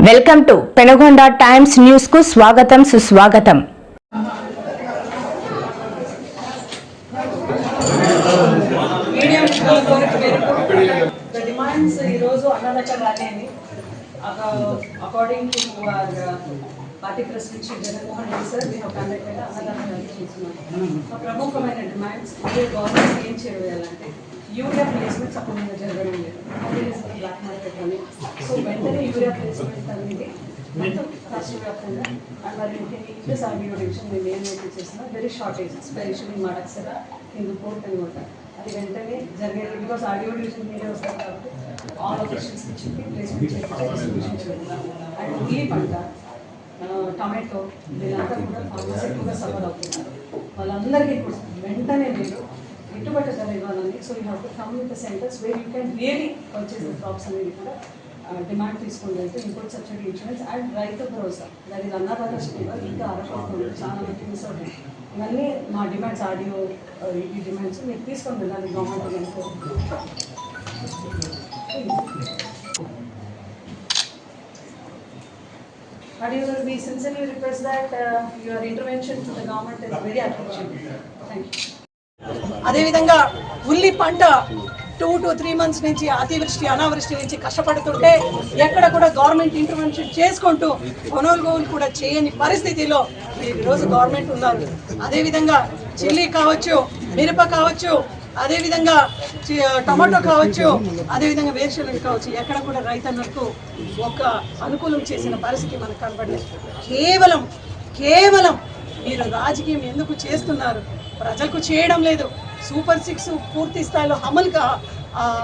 Welcome to Penagonda times న్యూస్కు స్వాగతం సుస్వాగతం. According to party president Shri Jaganmohan Reddy sir మేము కండక్టెడ్ అన్నదాన ర్యాలీ చేస్తున్నాం ప్రముఖమైన డిమాండ్స్ ఇదే గవర్నమెంట్ ఏం చేయాలంటే యూరియా ప్లేస్మెంట్ అప్పుడు జరగడం లేదు అదే బ్లాక్ మార్కెట్ అని సో వెంటనే యూరియా ప్లేస్మెంట్ అనేది మొత్తం రాష్ట్ర వ్యాప్తంగా అండ్ మరి ముఖ్యంగా ఇంగ్లీష్ డివిజన్ మేము ఏమైతే నోటీస్ చేస్తున్నాం very shortage specially Madakasira Hindupur అనమాట అది వెంటనే జరిగేది బికాస్ ఆడియో డివిజన్ మీరే వస్తారు కాబట్టి ఆల్ ఆఫీషియల్స్కి చెప్పి ప్లేస్మెంట్ చేయించి అండ్ ఉల్లి పంట టమాటో వీళ్ళంతా కూడా ఫార్మర్స్ ఎక్కువగా సఫర్ అవుతున్నారు. వాళ్ళందరికీ కూడా వెంటనే మీరు గిట్టుబాటు ధర ఇవ్వాలని. So you have to come with the centres where you can really purchase the crops అనేది కూడా డిమాండ్ తీసుకుంటే అయితే import subsidy insurance and Rythu Bharosa. దాని అన్నదాత శక్తిగా ఇంకా అరకొస్తుంది చాలా మంది మిస్ అవుతుంది ఇవన్నీ మా డిమాండ్స్ ఆడియో ఈ డిమాండ్స్ మీరు తీసుకొని వెళ్ళాలి గవర్నమెంట్ అనుకో But you will be sincerely request that uh, your intervention to the government is very appreciated. Thank you. అదేవిధంగా ఉల్లి పంట టూ టు త్రీ మంత్స్ నుంచి అతివృష్టి అనావృష్టి నుంచి కష్టపడుతుంటే ఎక్కడ కూడా గవర్నమెంట్ ఇంటర్వెన్షన్ చేసుకుంటూ కొనుగోలు కూడా చేయని పరిస్థితిలో ఈరోజు రోజు గవర్నమెంట్ ఉన్నారు. అదేవిధంగా చిల్లీ కావచ్చు మిరప కావచ్చు అదేవిధంగా టమాటో కావచ్చు అదేవిధంగా వేరుశనగ కావచ్చు ఎక్కడ కూడా రైతన్నలకు ఒక అనుకూలం చేసిన పరిస్థితి మనకు కనబడలేదు. కేవలం కేవలం మీరు రాజకీయం ఎందుకు చేస్తున్నారు? ప్రజలకు చేయడం లేదు. సూపర్ సిక్స్ పూర్తి స్థాయిలో అమలు కా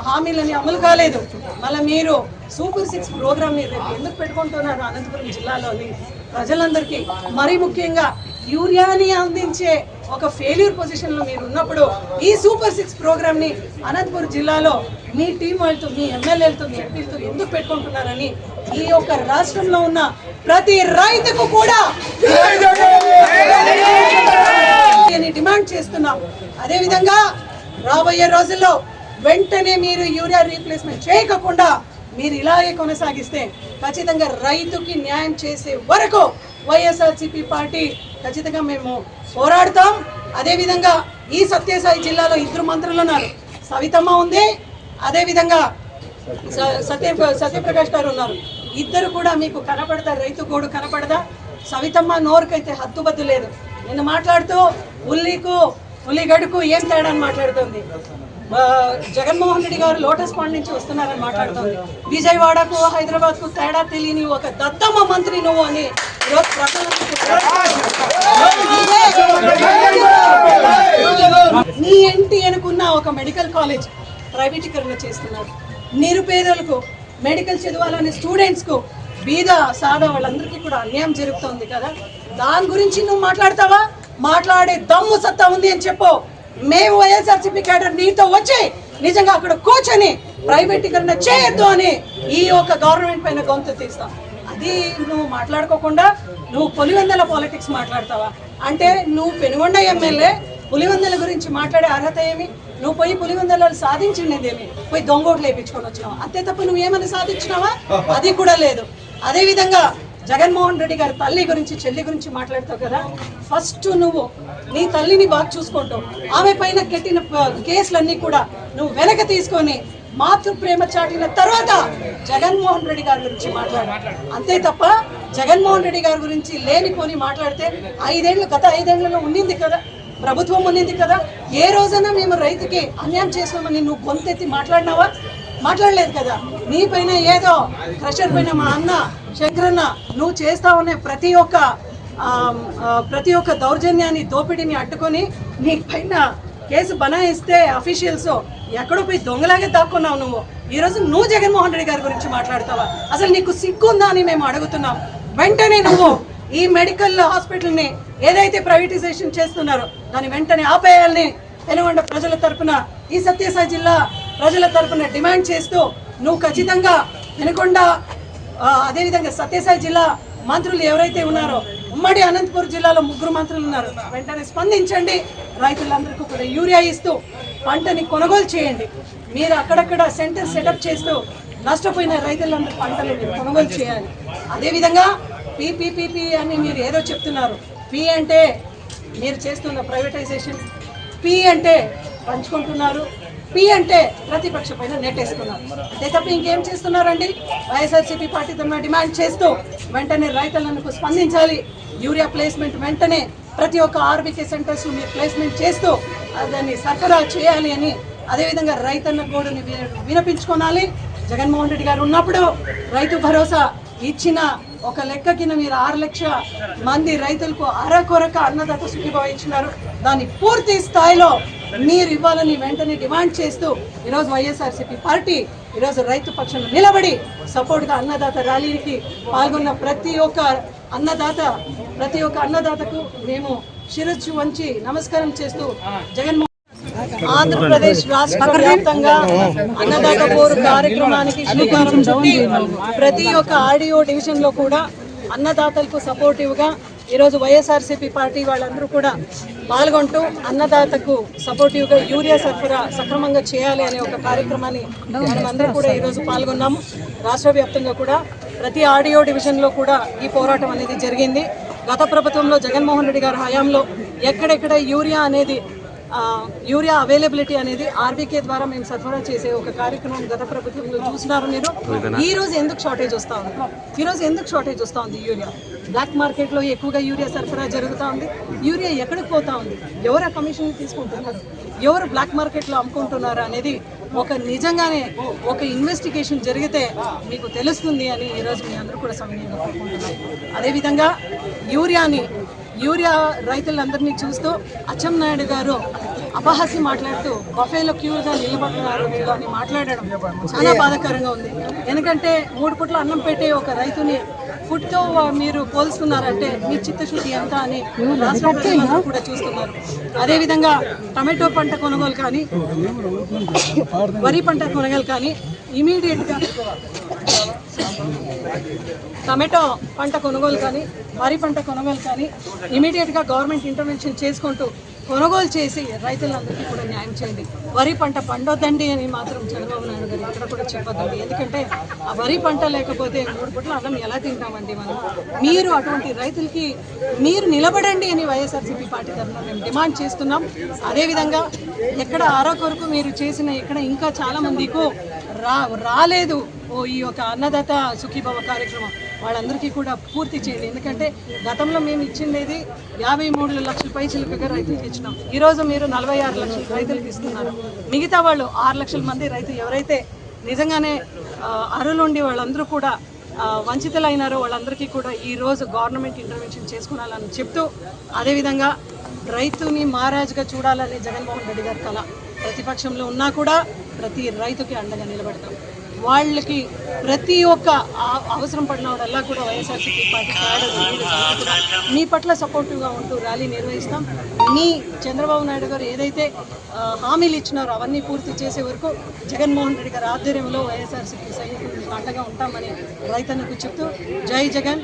హామీలని అమలు కాలేదు. మళ్ళీ మీరు సూపర్ సిక్స్ ప్రోగ్రామ్ని రేపు ఎందుకు పెట్టుకుంటున్నారు అనంతపురం జిల్లాలోని ప్రజలందరికీ? మరీ ముఖ్యంగా యూరియాని అందించే ఒక ఫెయిల్యూర్ పొజిషన్లో మీరు ఉన్నప్పుడు ఈ సూపర్ సిక్స్ ప్రోగ్రామ్ని అనంతపురం జిల్లాలో మీ టీం వాళ్ళతో మీ ఎమ్మెల్యేలతో మీ ఎంపీలతో ఎందుకు పెట్టుకుంటున్నారని ఈ యొక్క రాష్ట్రంలో ఉన్న ప్రతి రైతుకు కూడా అని డిమాండ్ అదేవిధంగా రాబోయే రోజుల్లో వెంటనే మీరు యూరియా రీప్లేస్మెంట్ చేయకుండా మీరు ఇలాగే కొనసాగిస్తే ఖచ్చితంగా రైతుకి న్యాయం చేసే వరకు వైఎస్ఆర్సీపీ పార్టీ ఖచ్చితంగా మేము పోరాడతాం. అదేవిధంగా ఈ సత్యసాయి జిల్లాలో ఇద్దరు మంత్రులు ఉన్నారు. సవితమ్మ ఉంది. అదేవిధంగా స- సత్య సత్యప్రకాష్ గారు ఉన్నారు. ఇద్దరు కూడా మీకు కనపడతారు రైతు గోడు కనపడదా? సవితమ్మ నోరుకైతే హద్దుబద్దు లేదు. నేను మాట్లాడుతూ ఉల్లికు ఉల్లిగడుకు ఏం తేడా అని మాట్లాడుతుంది జగన్మోహన్ రెడ్డి గారు లోటస్ పాండ్ నుంచి వస్తున్నారని మాట్లాడుతుంది. విజయవాడకు హైదరాబాద్కు తేడా తెలియని ఒక దత్తమ్మ మంత్రి నువ్వు అని ఈరోజు నీ ఇంటి అనుకున్న ఒక మెడికల్ కాలేజ్ ప్రైవేటీకరణ చేస్తున్నారు. నిరుపేదలకు మెడికల్ చదవాలనే స్టూడెంట్స్కు బీద సాదా వాళ్ళందరికీ కూడా అన్యాయం జరుగుతోంది కదా? దాని గురించి నువ్వు మాట్లాడతావా? మాట్లాడే దమ్ము సత్తా ఉంది అని చెప్పు. మేము వైఎస్ఆర్సీపీ క్యాడర్ నీతో వచ్చి నిజంగా అక్కడ కూర్చొని ప్రైవేటీకరణ చేయొద్దు అని ఈ యొక్క గవర్నమెంట్ పైన గొంతు తీస్తాం. అది నువ్వు మాట్లాడుకోకుండా నువ్వు పులివెందల పాలిటిక్స్ మాట్లాడతావా? అంటే నువ్వు పెనుగొండ ఎమ్మెల్యే పులివెందల గురించి మాట్లాడే అర్హత ఏమి? నువ్వు పోయి పులివెందలలో సాధించిండేదేమి పోయి దొంగోట్లు వేయించుకొని వచ్చినావా? అంతే తప్ప నువ్వు ఏమైనా సాధించినావా? అది కూడా లేదు. అదేవిధంగా జగన్మోహన్ రెడ్డి గారి తల్లి గురించి చెల్లి గురించి మాట్లాడతావు కదా? ఫస్ట్ నువ్వు నీ తల్లిని బాగా చూసుకుంటావు. ఆమె పైన కట్టిన కేసులన్నీ కూడా నువ్వు వెనక తీసుకొని మాతృ ప్రేమ చాటిన తర్వాత జగన్మోహన్ రెడ్డి గారి గురించి మాట్లాడు. అంతే తప్ప జగన్మోహన్ రెడ్డి గారి గురించి లేనిపోని మాట్లాడితే ఐదేళ్ళు గత ఐదేళ్ళలో ఉండింది కదా? ప్రభుత్వం ఉండింది కదా? ఏ రోజైనా మేము రైతుకి అన్యాయం చేస్తామని నువ్వు గొంతెత్తి మాట్లాడినావా? మాట్లాడలేదు కదా? నీ పైన ఏదో క్రషర్ పైన మా అన్న శంకరన్న నువ్వు చేస్తా ఉన్న ప్రతి ఒక్క ప్రతి ఒక్క దౌర్జన్యాన్ని దోపిడీని అడ్డుకొని నీ పైన కేసు బనాయిస్తే అఫీషియల్స్ ఎక్కడో పోయి దొంగలాగే దాక్కున్నావు నువ్వు. ఈ రోజు నువ్వు జగన్మోహన్ రెడ్డి గారి గురించి మాట్లాడతావా? అసలు నీకు సిగ్గుందా అని మేము అడుగుతున్నాం. వెంటనే నువ్వు ఈ మెడికల్ హాస్పిటల్ని ఏదైతే ప్రైవేటైజేషన్ చేస్తున్నారో దాన్ని వెంటనే ఆపేయాలని పెనుగొండ ప్రజల తరఫున ఈ సత్యసాయి జిల్లా ప్రజల తరపున డిమాండ్ చేస్తూ నువ్వు ఖచ్చితంగా పెనుకొండ అదేవిధంగా సత్యసాయి జిల్లా మంత్రులు ఎవరైతే ఉన్నారో ఉమ్మడి అనంతపురం జిల్లాలో ముగ్గురు మంత్రులు ఉన్నారు. వెంటనే స్పందించండి. రైతులందరికీ కూడా యూరియా ఇస్తూ పంటని కొనుగోలు చేయండి. మీరు అక్కడక్కడ సెంటర్ సెటప్ చేస్తూ నష్టపోయిన రైతులందరూ పంటలు కొనుగోలు చేయాలి. అదేవిధంగా పీపీపీపీ అని మీరు ఏదో చెప్తున్నారు. పీ అంటే మీరు చేస్తున్న ప్రైవేటైజేషన్. పి అంటే పంచుకుంటున్నారు. పి అంటే ప్రతిపక్ష పైన నెట్టేసుకున్నారు. అంతే తప్ప ఇంకేం చేస్తున్నారండి? వైఎస్ఆర్సీపీ పార్టీ డిమాండ్ చేస్తూ వెంటనే రైతులకు స్పందించాలి. యూరియా ప్లేస్మెంట్ వెంటనే ప్రతి ఒక్క ఆర్బీకే సెంటర్స్ మీరు ప్లేస్మెంట్ చేస్తూ దాన్ని సరఫరా చేయాలి అని అదేవిధంగా రైతన్న గోడుని వినిపించుకోనాలి. జగన్మోహన్ రెడ్డి గారు ఉన్నప్పుడు రైతు భరోసా ఇచ్చిన ఒక లెక్క కింద మీరు ఆరు లక్షల మంది రైతులకు అరకొరక అన్నదాత సుఖీభావ ఇచ్చినారు. దాన్ని పూర్తి స్థాయిలో మీరు ఇవ్వాలని వెంటనే డిమాండ్ చేస్తూ ఈరోజు వైఎస్ఆర్సీపీ పార్టీ ఈరోజు రైతు పక్షంలో నిలబడి సపోర్ట్గా అన్నదాత ర్యాలీకి పాల్గొన్న ప్రతి ఒక్క అన్నదాత ప్రతి ఒక్క అన్నదాతకు మేము శిరస్సు వంచి నమస్కారం చేస్తూ జగన్మోహన్ ఆంధ్రప్రదేశ్ రాష్ట్ర వ్యాప్తంగా అన్నదాత పోరు కార్యక్రమానికి శ్రీకారం చుట్టి ప్రతి ఒక్క ఆడియో డివిజన్లో కూడా అన్నదాతలకు సపోర్టివ్గా ఈరోజు వైఎస్ఆర్సీపీ పార్టీ వాళ్ళందరూ కూడా పాల్గొంటూ అన్నదాతకు సపోర్టివ్గా యూరియా సరఫరా సక్రమంగా చేయాలి అనే ఒక కార్యక్రమాన్ని మనమందరం కూడా ఈరోజు పాల్గొన్నాము. రాష్ట్ర వ్యాప్తంగా కూడా ప్రతి ఆడియో డివిజన్లో కూడా ఈ పోరాటం అనేది జరిగింది. గత ప్రభుత్వంలో జగన్మోహన్ రెడ్డి గారి హయాంలో ఎక్కడెక్కడ యూరియా అనేది యూరియా అవైలబిలిటీ అనేది ఆర్బీకే ద్వారా మేము సరఫరా చేసే ఒక కార్యక్రమం గత ప్రభుత్వంలో చూసినారు మీరు. ఈ రోజు ఎందుకు షార్టేజ్ వస్తా ఉంది? ఈ రోజు ఎందుకు షార్టేజ్ వస్తా ఉంది యూరియా? బ్లాక్ మార్కెట్లో ఎక్కువగా యూరియా సరఫరా జరుగుతూ ఉంది. యూరియా ఎక్కడికి పోతా ఉంది? ఎవరు కమిషన్ తీసుకుంటున్నారు? ఎవరు బ్లాక్ మార్కెట్లో అమ్ముకుంటున్నారు అనేది ఒక నిజంగానే ఒక ఇన్వెస్టిగేషన్ జరిగితే మీకు తెలుస్తుంది అని ఈరోజు మీ అందరూ కూడా సమయంగా కోరుకుంటున్నారు అదేవిధంగా యూరియాని యూరియా రైతులందరినీ చూస్తూ అచ్చెన్నాయుడు గారు అపహాస్యం మాట్లాడుతూ బఫేలో క్యూగా నిలబడుతున్నారు అని మాట్లాడడం చాలా బాధాకరంగా ఉంది. ఎందుకంటే మూడు పుట్ల అన్నం పెట్టే ఒక రైతుని ఫుడ్తో మీరు పోల్చుతున్నారంటే మీ చిత్తశుద్ధి ఎంత అని రాష్ట్ర ప్రజలందరూ కూడా చూస్తున్నారు. అదేవిధంగా టమాటో పంట కొనుగోలు కానీ వరి పంట కొనుగోలు కానీ ఇమీడియట్గా టమాటో పంట కొనుగోలు కానీ వరి పంట కొనుగోలు కానీ ఇమీడియట్గా గవర్నమెంట్ ఇంటర్వెన్షన్ చేసుకుంటూ కొనుగోలు చేసి రైతులందరికీ కూడా న్యాయం చేయండి. వరి పంట పండొద్దండి అని మాత్రం చంద్రబాబు నాయుడు గారు ఇక్కడ కూడా చెప్పొద్దండి. ఎందుకంటే ఆ వరి పంట లేకపోతే మూడు పూటలు అన్నం ఎలా తింటామండి మనం? మీరు అటువంటి రైతులకి మీరు నిలబడండి అని వైఎస్ఆర్సీపీ పార్టీ తరఫున మేము డిమాండ్ చేస్తున్నాం. అదేవిధంగా ఎక్కడ ఆరో కొరకు మీరు చేసిన ఇక్కడ ఇంకా చాలామందికు రా రాలేదు. ఓ ఈ యొక్క అన్నదాత సుఖీభవ కార్యక్రమం వాళ్ళందరికీ కూడా పూర్తి చేయండి. ఎందుకంటే గతంలో మేము ఇచ్చిండేది యాభై మూడు లక్షల పైచిలుకగా రైతులకు ఇచ్చినాం ఈరోజు మీరు నలభై ఆరు లక్షల రైతులకు ఇస్తున్నారు మిగతా వాళ్ళు ఆరు లక్షల మంది రైతు ఎవరైతే నిజంగానే అరులుండి వాళ్ళందరూ కూడా వంచితులైనారో వాళ్ళందరికీ కూడా ఈ రోజు గవర్నమెంట్ ఇంటర్వెన్షన్ చేసుకున్నాలని చెప్తూ అదేవిధంగా రైతుని మహారాజుగా చూడాలని జగన్మోహన్ రెడ్డి గారి కళ ప్రతిపక్షంలో ఉన్నా కూడా ప్రతి రైతుకి అండగా నిలబడతాం. వాళ్ళకి ప్రతి ఒక్క అవసరం పడిన వాళ్ళల్లా కూడా వైఎస్ఆర్సీపీ పార్టీ మీ పట్ల సపోర్టివ్గా ఉంటూ ర్యాలీ నిర్వహిస్తాం. మీ చంద్రబాబు నాయుడు గారు ఏదైతే హామీలు ఇచ్చినారో అవన్నీ పూర్తి చేసే వరకు జగన్మోహన్ రెడ్డి గారి ఆధ్వర్యంలో వైఎస్ఆర్సీపీ సైనికులు అండగా ఉంటామని రైతన్నకు చెప్తూ జై జగన్.